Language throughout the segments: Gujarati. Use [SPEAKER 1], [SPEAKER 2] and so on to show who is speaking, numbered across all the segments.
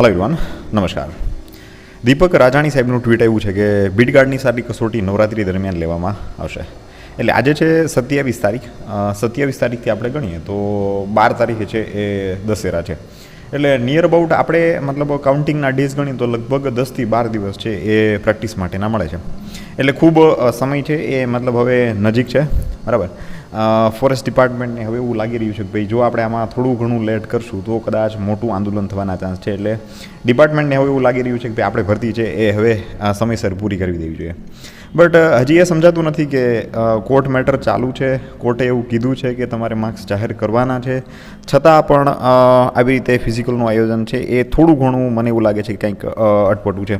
[SPEAKER 1] હલો એવરીવન નમસ્કાર. દીપક રાજાણી સાહેબનું ટ્વીટ આવ્યું છે કે બીટગાર્ડની સારી કસોટી નવરાત્રી દરમિયાન લેવામાં આવશે. એટલે આજે છે સત્યાવીસ તારીખ. સત્યાવીસ તારીખથી આપણે ગણીએ તો બાર તારીખે છે એ દશેરા છે. એટલે નિયર અબાઉટ આપણે મતલબ કાઉન્ટિંગના ડેઝ ગણીએ તો લગભગ દસથી બાર દિવસ છે એ પ્રેક્ટિસ માટેના મળે છે. એટલે ખૂબ સમય છે એ મતલબ હવે નજીક છે. બરાબર. ફોરેસ્ટ ડિપાર્ટમેન્ટને હવે એવું લાગી રહ્યું છે કે ભાઈ જો આપણે આમાં થોડું ઘણું લેટ કરશું તો કદાચ મોટું આંદોલન થવાના ચાન્સ છે. એટલે ડિપાર્ટમેન્ટને હવે એવું લાગી રહ્યું છે કે ભાઈ આપણે ભરતી છે એ હવે સમયસર પૂરી કરવી દેવી જોઈએ. બટ હજી એ સમજાતું નથી કે કોર્ટ મેટર ચાલુ છે. કોર્ટે એવું કીધું છે કે તમારે માર્ક્સ જાહેર કરવાના છે. છતાં પણ આવી રીતે ફિઝિકલનું આયોજન છે એ થોડું ઘણું મને એવું લાગે છે કે કંઈક અટપટું છે.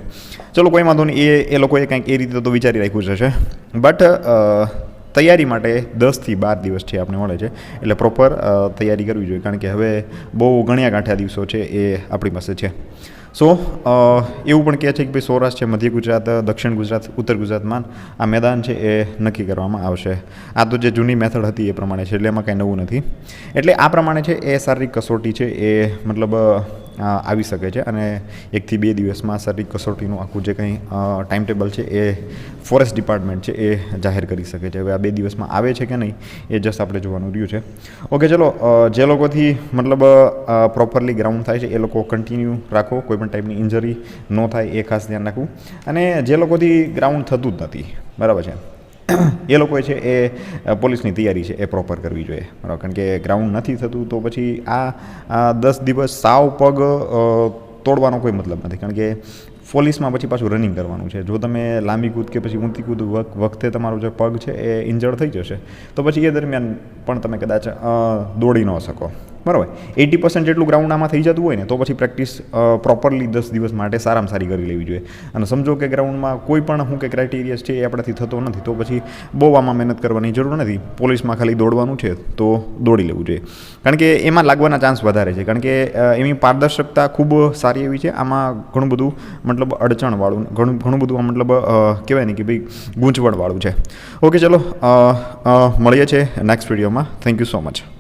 [SPEAKER 1] ચલો કોઈ વાંધો નહીં, એ એ લોકોએ કંઈક એ રીતે તો વિચારી રાખ્યું જ હશે. બટ તૈયારી માટે દસથી બાર દિવસ છે આપણે મળે છે. એટલે પ્રોપર તૈયારી કરવી જોઈએ. કારણ કે હવે બહુ ગણ્યા ગાંઠ્યા દિવસો છે એ આપણી પાસે છે. સો એવું પણ કહે છે કે ભાઈ સૌરાષ્ટ્ર છે, મધ્ય ગુજરાત, દક્ષિણ ગુજરાત, ઉત્તર ગુજરાતમાં આ મેદાન છે એ નક્કી કરવામાં આવશે. આ તો જે જૂની મેથડ હતી એ પ્રમાણે છે, એટલે એમાં કાંઈ નવું નથી. એટલે આ પ્રમાણે છે એ શારીરિક કસોટી છે એ મતલબ આવી શકે છે અને એકથી બે દિવસમાં શારીરિક કસોટીનું આખું જે કંઈ ટાઈમ ટેબલ છે એ ફોરેસ્ટ ડિપાર્ટમેન્ટ છે એ જાહેર કરી શકે છે. હવે આ બે દિવસમાં આવે છે કે નહીં, એ જસ્ટ આપણે જોવાનું રહ્યું છે. ઓકે ચલો જે લોકોથી મતલબ પ્રોપરલી ગ્રાઉન્ડ થાય છે એ લોકો કન્ટિન્યુ રાખો, કોઈ પણ ટાઈપની ઇન્જરી ન થાય એ ખાસ ધ્યાન રાખવું. અને જે લોકોથી ગ્રાઉન્ડ થતું જ નથી, બરાબર છે? એ લોકોએ છે એ પોલીસની તૈયારી છે, એ પ્રોપર કરવી જોઈએ. બરાબર? કારણ કે ગ્રાઉન્ડ નથી થતું, તો પછી આ દસ દિવસ સાવ પગ તોડવાનો કોઈ મતલબ નથી. કારણ કે પોલીસમાં પછી પાછું રનિંગ કરવાનું છે. જો તમે લાંબી કૂદ કે પછી ઊંચી કૂદ વખ- વખતે તમારો જે પગ છે એ ઇન્જર્ડ થઈ જશે, તો પછી એ દરમિયાન પણ તમે કદાચ દોડી ન શકો. બરાબર. એટી પર્સન્ટ જેટલું ગ્રાઉન્ડ આમાં થઈ જતું હોય ને, તો પછી પ્રેક્ટિસ પ્રોપરલી દસ દિવસ માટે સારામાં સારી કરી લેવી જોઈએ. અને સમજો કે ગ્રાઉન્ડમાં કોઈ પણ શું કે ક્રાઇટેરિયા છે એ આપણાથી થતો નથી, તો પછી બહુ આમાં મહેનત કરવાની જરૂર નથી. પોલીસમાં ખાલી દોડવાનું છે, તો દોડી લેવું જોઈએ. કારણ કે એમાં લાગવાના ચાન્સ વધારે છે. કારણ કે એની પારદર્શકતા ખૂબ સારી એવી છે. આમાં ઘણું બધું મતલબ અડચણવાળું, ઘણું ઘણું બધું મતલબ કહેવાય ને કે ભાઈ ગૂંચવણવાળું છે. ઓકે ચલો મળીએ છીએ નેક્સ્ટ વિડીયોમાં થેન્ક યુ સો મચ